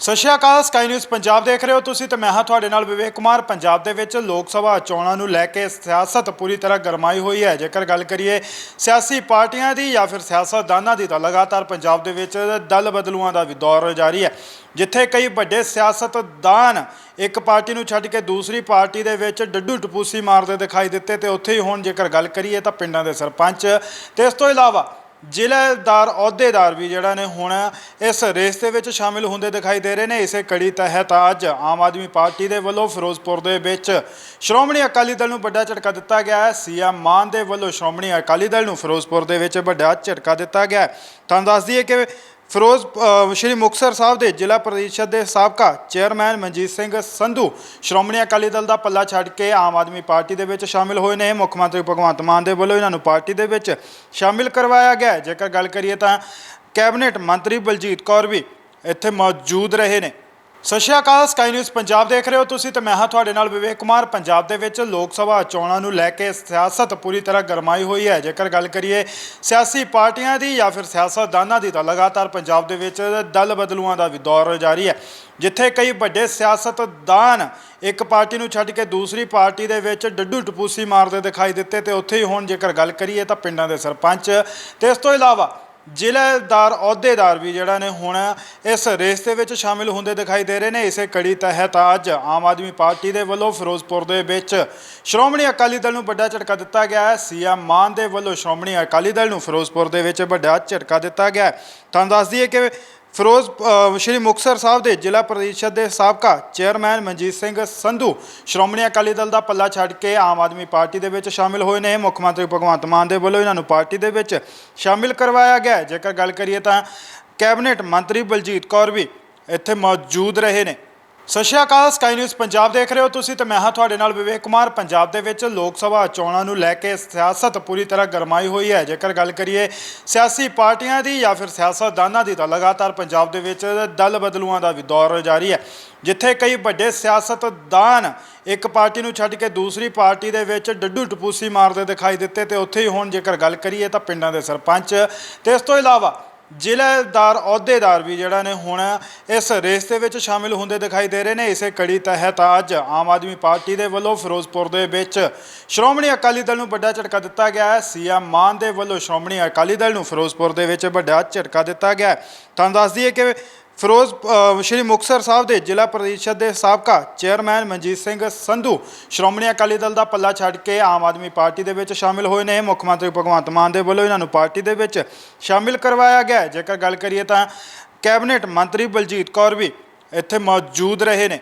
ਸਤਿ ਸ਼੍ਰੀ ਅਕਾਲ ਸਕਾਈ ਨਿਊਜ਼ ਪੰਜਾਬ ਦੇਖ ਰਹੇ ਹੋ ਤੁਸੀਂ ਤੇ ਮੈਂ ਹਾਂ ਤੁਹਾਡੇ ਨਾਲ ਵਿਵੇਕ ਕੁਮਾਰ। ਪੰਜਾਬ ਦੇ ਵਿੱਚ ਲੋਕ ਸਭਾ ਚੋਣਾਂ ਨੂੰ ਲੈ ਕੇ ਸਿਆਸਤ ਪੂਰੀ ਤਰ੍ਹਾਂ ਗਰਮਾਈ ਹੋਈ ਹੈ। ਜੇਕਰ ਗੱਲ ਕਰੀਏ ਸਿਆਸੀ ਪਾਰਟੀਆਂ ਦੀ ਜਾਂ ਫਿਰ ਸਿਆਸਤਦਾਨਾਂ ਦੀ ਤਾਂ ਲਗਾਤਾਰ ਪੰਜਾਬ ਦੇ ਵਿੱਚ ਦਲ ਬਦਲੂਆਂ ਦਾ ਵੀ ਦੌਰ ਜਾਰੀ ਹੈ। ਜਿੱਥੇ ਕਈ ਵੱਡੇ ਸਿਆਸਤਦਾਨ ਇੱਕ ਪਾਰਟੀ ਨੂੰ ਛੱਡ ਕੇ ਦੂਸਰੀ ਪਾਰਟੀ ਦੇ ਵਿੱਚ ਡੱਡੂ ਟਪੂਸੀ ਮਾਰਦੇ ਦਿਖਾਈ ਦਿੱਤੇ ਤੇ ਉੱਥੇ ਹੀ ਹੁਣ ਜੇਕਰ ਗੱਲ ਕਰੀਏ ਤਾਂ ਪਿੰਡਾਂ ਦੇ ਸਰਪੰਚ ਤੇ ਇਸ ਤੋਂ ਇਲਾਵਾ ਜ਼ਿਲ੍ਹੇਦਾਰ, ਅਹੁਦੇਦਾਰ ਵੀ ਜਿਹੜਾ ਨੇ ਹੁਣ ਇਸ ਰੇਸ ਦੇ ਵਿੱਚ ਸ਼ਾਮਿਲ ਹੁੰਦੇ ਦਿਖਾਈ ਦੇ ਰਹੇ ਨੇ। ਇਸੇ ਕੜੀ ਤਹਿਤ ਅੱਜ ਆਮ ਆਦਮੀ ਪਾਰਟੀ ਦੇ ਵੱਲੋਂ ਫਿਰੋਜ਼ਪੁਰ ਦੇ ਵਿੱਚ ਸ਼੍ਰੋਮਣੀ ਅਕਾਲੀ ਦਲ ਨੂੰ ਵੱਡਾ ਝਟਕਾ ਦਿੱਤਾ ਗਿਆ ਹੈ। ਸੀਐਮ ਮਾਨ ਦੇ ਵੱਲੋਂ ਸ਼੍ਰੋਮਣੀ ਅਕਾਲੀ ਦਲ ਨੂੰ ਫਿਰੋਜ਼ਪੁਰ ਦੇ ਵਿੱਚ ਵੱਡਾ ਝਟਕਾ ਦਿੱਤਾ ਗਿਆ ਹੈ। ਤੁਹਾਨੂੰ ਦੱਸ ਦਈਏ ਕਿ ਫਿਰੋਜ਼ ਸ਼੍ਰੀ ਮੁਕਤਸਰ ਸਾਹਿਬ ਦੇ ਜ਼ਿਲ੍ਹਾ ਪਰਿਸ਼ਦ ਦੇ ਸਾਬਕਾ ਚੇਅਰਮੈਨ ਮਨਜੀਤ ਸਿੰਘ ਸੰਧੂ, ਸ਼੍ਰੋਮਣੀ ਅਕਾਲੀ ਦਲ ਦਾ ਪੱਲਾ ਛੱਡ ਕੇ ਆਮ ਆਦਮੀ ਪਾਰਟੀ ਦੇ ਵਿੱਚ ਸ਼ਾਮਿਲ ਹੋਏ ਨੇ। ਮੁੱਖ ਮੰਤਰੀ ਭਗਵੰਤ ਮਾਨ ਦੇ ਵੱਲੋਂ ਇਹਨਾਂ ਨੂੰ ਪਾਰਟੀ ਦੇ ਵਿੱਚ ਸ਼ਾਮਿਲ ਕਰਵਾਇਆ ਗਿਆ ਜੇਕਰ ਗੱਲ ਕਰੀਏ ਤਾਂ ਕੈਬਨਿਟ ਮੰਤਰੀ ਬਲਜੀਤ ਕੌਰ ਵੀ ਇੱਥੇ ਮੌਜੂਦ ਰਹੇ ਨੇ। ਸਤਿ ਸ਼੍ਰੀ ਅਕਾਲ ਸਕਾਈ ਨਿਊਜ਼ ਪੰਜਾਬ ਦੇਖ ਰਹੇ ਹੋ ਤੁਸੀਂ ਤੇ ਮੈਂ ਹਾਂ ਤੁਹਾਡੇ ਨਾਲ ਵਿਵੇਕ ਕੁਮਾਰ। ਪੰਜਾਬ ਦੇ ਵਿੱਚ ਲੋਕ ਸਭਾ ਚੋਣਾਂ ਨੂੰ ਲੈ ਕੇ ਸਿਆਸਤ ਪੂਰੀ ਤਰ੍ਹਾਂ ਗਰਮਾਈ ਹੋਈ ਹੈ। ਜੇਕਰ ਗੱਲ ਕਰੀਏ ਸਿਆਸੀ ਪਾਰਟੀਆਂ ਦੀ ਜਾਂ ਫਿਰ ਸਿਆਸਤਦਾਨਾਂ ਦੀ ਤਾਂ ਲਗਾਤਾਰ ਪੰਜਾਬ ਦੇ ਵਿੱਚ ਦਲ ਬਦਲੂਆਂ ਦਾ ਵੀ ਦੌਰ ਜਾਰੀ ਹੈ। ਜਿੱਥੇ ਕਈ ਵੱਡੇ ਸਿਆਸਤਦਾਨ ਇੱਕ ਪਾਰਟੀ ਨੂੰ ਛੱਡ ਕੇ ਦੂਸਰੀ ਪਾਰਟੀ ਦੇ ਵਿੱਚ ਡੱਡੂ ਟਪੂਸੀ ਮਾਰਦੇ ਦਿਖਾਈ ਦਿੱਤੇ ਤੇ ਉੱਥੇ ਹੀ ਹੁਣ ਜੇਕਰ ਗੱਲ ਕਰੀਏ ਤਾਂ ਪਿੰਡਾਂ ਦੇ ਸਰਪੰਚ ਤੇ ਇਸ ਤੋਂ ਇਲਾਵਾ ਜ਼ਿਲ੍ਹੇਦਾਰ, ਅਹੁਦੇਦਾਰ ਵੀ ਜਿਹੜਾ ਨੇ ਹੁਣ ਇਸ ਰੇਸ ਦੇ ਵਿੱਚ ਸ਼ਾਮਿਲ ਹੁੰਦੇ ਦਿਖਾਈ ਦੇ ਰਹੇ ਨੇ। ਇਸੇ ਕੜੀ ਤਹਿਤ ਅੱਜ ਆਮ ਆਦਮੀ ਪਾਰਟੀ ਦੇ ਵੱਲੋਂ ਫਿਰੋਜ਼ਪੁਰ ਦੇ ਵਿੱਚ ਸ਼੍ਰੋਮਣੀ ਅਕਾਲੀ ਦਲ ਨੂੰ ਵੱਡਾ ਝਟਕਾ ਦਿੱਤਾ ਗਿਆ ਹੈ। ਸੀਐਮ ਮਾਨ ਦੇ ਵੱਲੋਂ ਸ਼੍ਰੋਮਣੀ ਅਕਾਲੀ ਦਲ ਨੂੰ ਫਿਰੋਜ਼ਪੁਰ ਦੇ ਵਿੱਚ ਵੱਡਾ ਝਟਕਾ ਦਿੱਤਾ ਗਿਆ ਹੈ। ਤੁਹਾਨੂੰ ਦੱਸ ਦਈਏ ਕਿ ਫਿਰੋਜ਼ ਸ਼੍ਰੀ ਮੁਕਤਸਰ ਸਾਹਿਬ ਦੇ ਜ਼ਿਲ੍ਹਾ ਪ੍ਰੀਸ਼ਦ ਦੇ ਸਾਬਕਾ ਚੇਅਰਮੈਨ ਮਨਜੀਤ ਸਿੰਘ ਸੰਧੂ, ਸ਼੍ਰੋਮਣੀ ਅਕਾਲੀ ਦਲ ਦਾ ਪੱਲਾ ਛੱਡ ਕੇ ਆਮ ਆਦਮੀ ਪਾਰਟੀ ਦੇ ਵਿੱਚ ਸ਼ਾਮਿਲ ਹੋਏ ਨੇ। ਮੁੱਖ ਮੰਤਰੀ ਭਗਵੰਤ ਮਾਨ ਦੇ ਵੱਲੋਂ ਇਹਨਾਂ ਨੂੰ ਪਾਰਟੀ ਦੇ ਵਿੱਚ ਸ਼ਾਮਿਲ ਕਰਵਾਇਆ ਗਿਆ ਜੇਕਰ ਗੱਲ ਕਰੀਏ ਤਾਂ ਕੈਬਨਿਟ ਮੰਤਰੀ ਬਲਜੀਤ ਕੌਰ ਵੀ ਇੱਥੇ ਮੌਜੂਦ ਰਹੇ ਨੇ। ਸਤਿ ਸ਼੍ਰੀ ਅਕਾਲ ਸਕਾਈ ਨਿਊਜ਼ ਪੰਜਾਬ ਦੇਖ ਰਹੇ ਹੋ ਤੁਸੀਂ ਤੇ ਮੈਂ ਹਾਂ ਤੁਹਾਡੇ ਨਾਲ ਵਿਵੇਕ ਕੁਮਾਰ। ਪੰਜਾਬ ਦੇ ਵਿੱਚ ਲੋਕ ਸਭਾ ਚੋਣਾਂ ਨੂੰ ਲੈ ਕੇ ਸਿਆਸਤ ਪੂਰੀ ਤਰ੍ਹਾਂ ਗਰਮਾਈ ਹੋਈ ਹੈ। ਜੇਕਰ ਗੱਲ ਕਰੀਏ ਸਿਆਸੀ ਪਾਰਟੀਆਂ ਦੀ ਜਾਂ ਫਿਰ ਸਿਆਸਤਦਾਨਾਂ ਦੀ ਤਾਂ ਲਗਾਤਾਰ ਪੰਜਾਬ ਦੇ ਵਿੱਚ ਦਲ ਬਦਲੂਆਂ ਦਾ ਵੀ ਦੌਰ ਜਾਰੀ ਹੈ, ਜਿੱਥੇ ਕਈ ਵੱਡੇ ਸਿਆਸਤਦਾਨ ਇੱਕ ਪਾਰਟੀ ਨੂੰ ਛੱਡ ਕੇ ਦੂਸਰੀ ਪਾਰਟੀ ਦੇ ਵਿੱਚ ਡੱਡੂ ਟਪੂਸੀ ਮਾਰਦੇ ਦਿਖਾਈ ਦਿੱਤੇ ਤੇ ਉੱਥੇ ਹੀ ਹੁਣ ਜੇਕਰ ਗੱਲ ਕਰੀਏ ਤਾਂ ਪਿੰਡਾਂ ਦੇ ਸਰਪੰਚ ਤੇ ਇਸ ਤੋਂ ਇਲਾਵਾ ਜ਼ਿਲ੍ਹੇਦਾਰ, ਅਹੁਦੇਦਾਰ ਵੀ ਜਿਹੜਾ ਨੇ ਹੁਣ ਇਸ ਰੇਸ ਦੇ ਵਿੱਚ ਸ਼ਾਮਿਲ ਹੁੰਦੇ ਦਿਖਾਈ ਦੇ ਰਹੇ ਨੇ ਇਸੇ ਕੜੀ ਤਹਿਤ ਅੱਜ ਆਮ ਆਦਮੀ ਪਾਰਟੀ ਦੇ ਵੱਲੋਂ ਫਿਰੋਜ਼ਪੁਰ ਦੇ ਵਿੱਚ ਸ਼੍ਰੋਮਣੀ ਅਕਾਲੀ ਦਲ ਨੂੰ ਵੱਡਾ ਝਟਕਾ ਦਿੱਤਾ ਗਿਆ ਹੈ ਸੀਐਮ ਮਾਨ ਦੇ ਵੱਲੋਂ ਸ਼੍ਰੋਮਣੀ ਅਕਾਲੀ ਦਲ ਨੂੰ ਫਿਰੋਜ਼ਪੁਰ ਦੇ ਵਿੱਚ ਵੱਡਾ ਝਟਕਾ ਦਿੱਤਾ ਗਿਆ ਹੈ। ਤੁਹਾਨੂੰ ਦੱਸ ਦਈਏ ਕਿ ਫਿਰੋਜ਼ ਅ, ਸ਼੍ਰੀ ਮੁਕਤਸਰ ਸਾਹਿਬ ਦੇ ਜ਼ਿਲ੍ਹਾ ਪਰਿਸ਼ਦ ਦੇ ਸਾਬਕਾ ਚੇਅਰਮੈਨ ਮਨਜੀਤ ਸਿੰਘ ਸੰਧੂ ਸ਼੍ਰੋਮਣੀ ਅਕਾਲੀ ਦਲ ਦਾ ਪੱਲਾ ਛੱਡ ਕੇ ਆਮ ਆਦਮੀ ਪਾਰਟੀ ਦੇ ਵਿੱਚ ਸ਼ਾਮਿਲ ਹੋਏ ਨੇ ਮੁੱਖ ਮੰਤਰੀ ਭਗਵੰਤ ਮਾਨ ਦੇ ਵੱਲੋਂ ਇਹਨਾਂ ਨੂੰ ਪਾਰਟੀ ਦੇ ਵਿੱਚ ਸ਼ਾਮਿਲ ਕਰਵਾਇਆ ਗਿਆ ਹੈ। ਜੇਕਰ ਗੱਲ ਕਰੀਏ ਤਾਂ ਕੈਬਨਿਟ ਮੰਤਰੀ ਬਲਜੀਤ ਕੌਰ ਵੀ ਇੱਥੇ ਮੌਜੂਦ ਰਹੇ ਨੇ